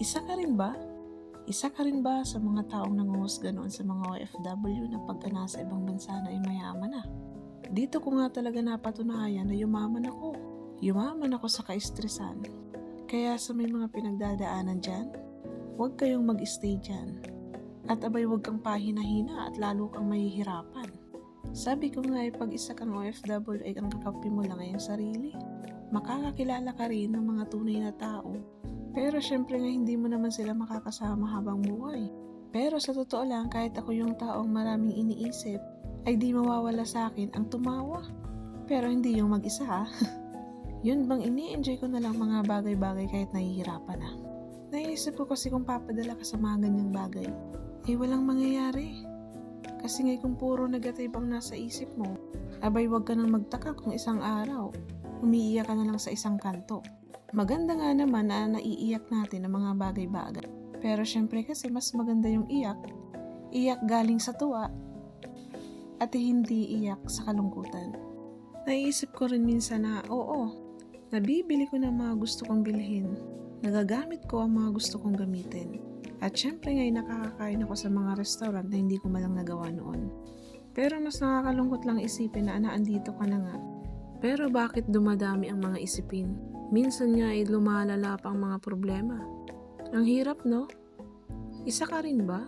Isa ka rin ba? Isa ka rin ba sa mga taong nanguhusga noon sa mga OFW na pagka nasa ibang bansa na ay mayaman na? Dito ko nga talaga napatunayan na yumaman ako. Yumaman ako sa kaistresan. Kaya sa may mga pinagdadaanan dyan, huwag kayong mag-stay dyan. At abay huwag kang pahina-hina at lalo kang mahihirapan. Sabi ko nga ay pag isa kang OFW ay ang kakampi mo lang ay ang sarili. Makakakilala ka rin ng mga tunay na tao. Pero syempre nga hindi mo naman sila makakasama habang buhay. Pero sa totoo lang kahit ako yung taong maraming iniisip, ay di mawawala sa akin ang tumawa. Pero hindi yung mag-isa ha. Yun bang ini-enjoy ko na lang mga bagay-bagay kahit nahihirapan na. Naisip ko kasi kung papadala ka sa mga ganyang bagay, ay walang mangyayari. Kasi ngay kung puro negative ang nasa isip mo, abay wag ka nang magtaka kung isang araw, umiiyak ka na lang sa isang kanto. Maganda nga naman na naiiyak natin ng mga bagay-bagay. Pero syempre kasi mas maganda yung iyak. Iyak galing sa tuwa at hindi iyak sa kalungkutan. Naisip ko rin minsan na oo, nabibili ko ng mga gusto kong bilhin. Nagagamit ko ang mga gusto kong gamitin. At syempre ngayon nakakakain ako sa mga restaurant na hindi ko malang nagawa noon. Pero mas nakakalungkot lang isipin na naandito ka na nga. Pero bakit dumadami ang mga isipin? Minsan nga ay lumalala pa ang mga problema. Ang hirap no? Isa ka rin ba?